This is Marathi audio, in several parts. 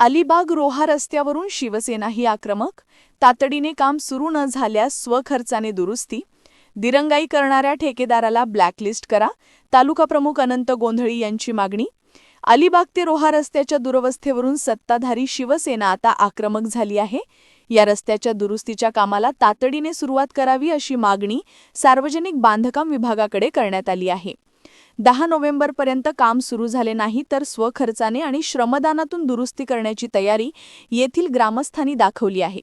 अलिबाग रोहा रस्त्यावरून शिवसेना ही आक्रमक तातडीने काम सुरू न झाल्यास स्वखर्चाने दुरुस्ती दिरंगाई करणाऱ्या ठेकेदाराला ब्लॅकलिस्ट करा तालुका प्रमुख अनंत गोंधळी यांची मागणी अलिबाग ते रोहा रस्त्याच्या दुरवस्थेवरून सत्ताधारी शिवसेना आता आक्रमक झाली आहे या रस्त्याच्या दुरुस्तीच्या कामाला तातडीने सुरुवात करावी अशी मागणी सार्वजनिक बांधकाम विभागाकडे करण्यात आली आहे. दहा नोव्हेंबरपर्यंत काम सुरू झाले नाही तर स्वखर्चाने आणि श्रमदानातून दुरुस्ती करण्याची तयारी येथील ग्रामस्थांनी दाखवली आहे.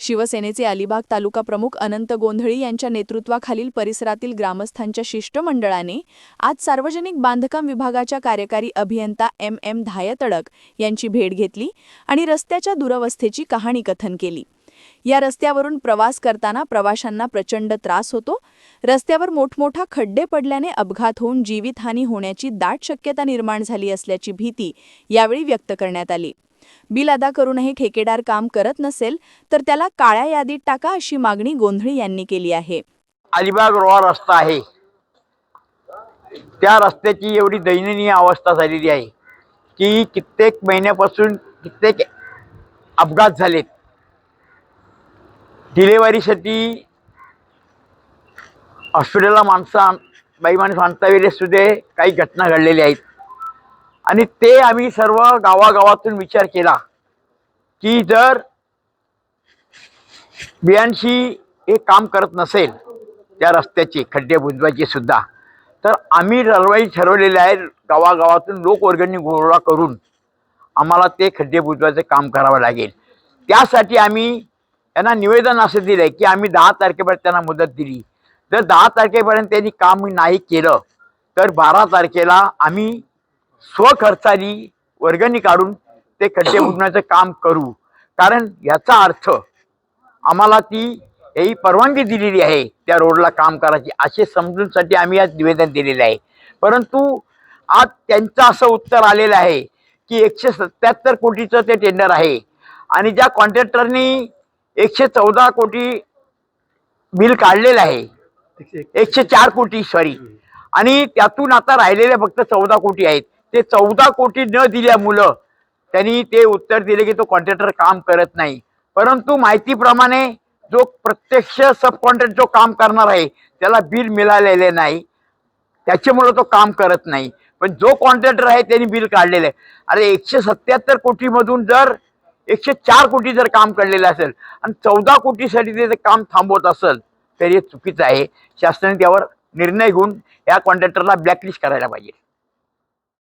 शिवसेनेचे अलिबाग तालुका प्रमुख अनंत गोंधळी यांच्या नेतृत्वाखालील परिसरातील ग्रामस्थांच्या शिष्टमंडळाने आज सार्वजनिक बांधकाम विभागाच्या कार्यकारी अभियंता एम एम धायतडक यांची भेट घेतली आणि रस्त्याच्या दुरवस्थेची कहाणी कथन केली. या रस्त्यावरून प्रवास करताना प्रवाशांना प्रचंड त्रास होतो. रस्त्यावर मोठमोठा खड्डे पडल्याने अपघात होऊन जीवितहानी होण्याची दाट शक्यता निर्माण झाली असल्याची भीती यावेळी व्यक्त करण्यात आली. बिल अदा करूनही ठेकेदार काम करत नसेल तर त्याला काळ्या यादीत टाका अशी मागणी गोंधळी यांनी केली आहे. अलिबाग रोहा रस्ता आहे. त्या रस्त्याची एवढी दयनीय अवस्था झालेली आहे की कित्येक महिन्यापासून कित्येक अपघात झालेत. डिलेवरीसाठी हॉस्पिटलला माणसं आण- बाई माणूस आणता सुद्धा काही घटना घडलेल्या आहेत. आणि ते आम्ही सर्व गावागावातून विचार केला की जर बियांशी हे काम करत नसेल त्या रस्त्याचे खड्डे बुजवायचे सुद्धा तर आम्ही रलवाई ठरवलेले आहे गावागावातून लोकवर्गणी गोळा करून आम्हाला ते खड्डे बुजवायचं काम करावं लागेल. त्यासाठी आम्ही त्यांना निवेदन असं दिलं आहे की आम्ही दहा तारखेपर्यंत त्यांना मुदत दिली. जर दहा तारखेपर्यंत त्यांनी काम नाही केलं तर बारा तारखेला आम्ही स्वखर्चानी वर्गणी काढून ते खड्डे उठण्याचं काम करू. कारण याचा अर्थ आम्हाला ती ही परवानगी दिलेली आहे त्या रोडला काम करायची असे समजूनसाठी आम्ही आज निवेदन दिलेलं आहे. परंतु आज त्यांचं असं उत्तर आलेलं आहे की एकशे सत्याहत्तर कोटीचं ते टेंडर आहे. आणि ज्या कॉन्ट्रॅक्टरनी एकशे चौदा कोटी बिल काढलेलं आहे. एकशे चार कोटी सॉरी आणि त्यातून आता राहिलेले फक्त चौदा कोटी आहेत. ते चौदा कोटी न दिल्यामुळं त्यांनी ते उत्तर दिले की तो कॉन्ट्रॅक्टर काम करत नाही. परंतु माहितीप्रमाणे जो प्रत्यक्ष सब कॉन्ट्रॅक्ट जो काम करणार आहे त्याला बिल मिळालेले नाही. त्याच्यामुळं तो काम करत नाही. पण जो कॉन्ट्रॅक्टर आहे त्यांनी बिल काढलेलं आहे. अरे एकशे सत्याहत्तर कोटीमधून जर एकशे चार कोटी जर काम काढलेलं असेल आणि चौदा कोटीसाठी ते जर काम थांबवत असेल तर हे चुकीचं आहे. शासनाने त्यावर निर्णय घेऊन या कॉन्ट्रॅक्टरला ब्लॅकलिस्ट करायला पाहिजे.